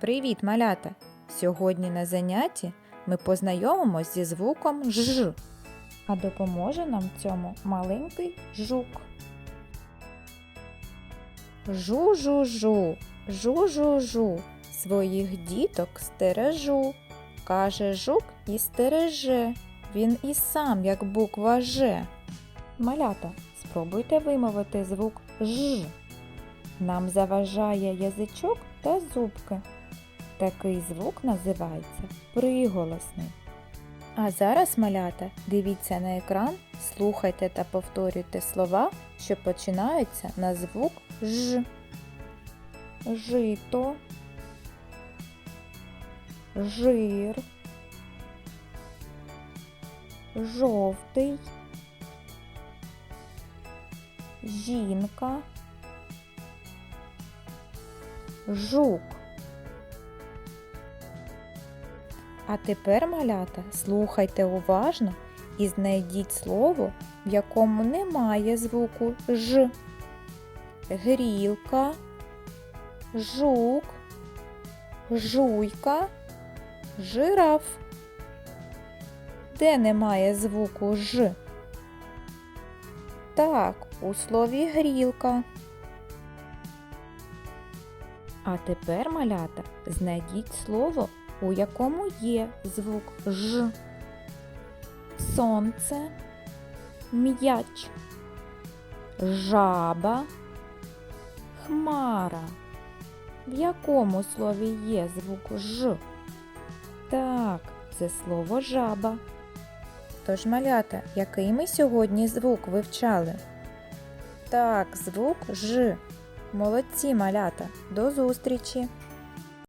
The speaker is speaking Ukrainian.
Привіт, малята! Сьогодні на занятті ми познайомимось зі звуком Ж. А допоможе нам цьому маленький жук. Жу-жу-жу, жу-жу-жу, своїх діток стережу. Каже жук і стереже. Він і сам, як буква Ж. Малята, спробуйте вимовити звук Ж. Нам заважає язичок та зубки. Такий звук називається приголосний. А зараз, малята, дивіться на екран, слухайте та повторюйте слова, що починаються на звук Ж. Жито, жир, жовтий, жінка, жук. А тепер, малята, слухайте уважно і знайдіть слово, в якому немає звуку Ж. Грілка, жук, жуйка, жираф. Де немає звуку Ж? Так, у слові грілка. А тепер, малята, знайдіть слово, у якому є звук Ж. Сонце, м'яч, жаба, хмара. В якому слові є звук Ж? Так, це слово жаба. Тож, малята, який ми сьогодні звук вивчали? Так, звук Ж. Молодці, малята. До зустрічі!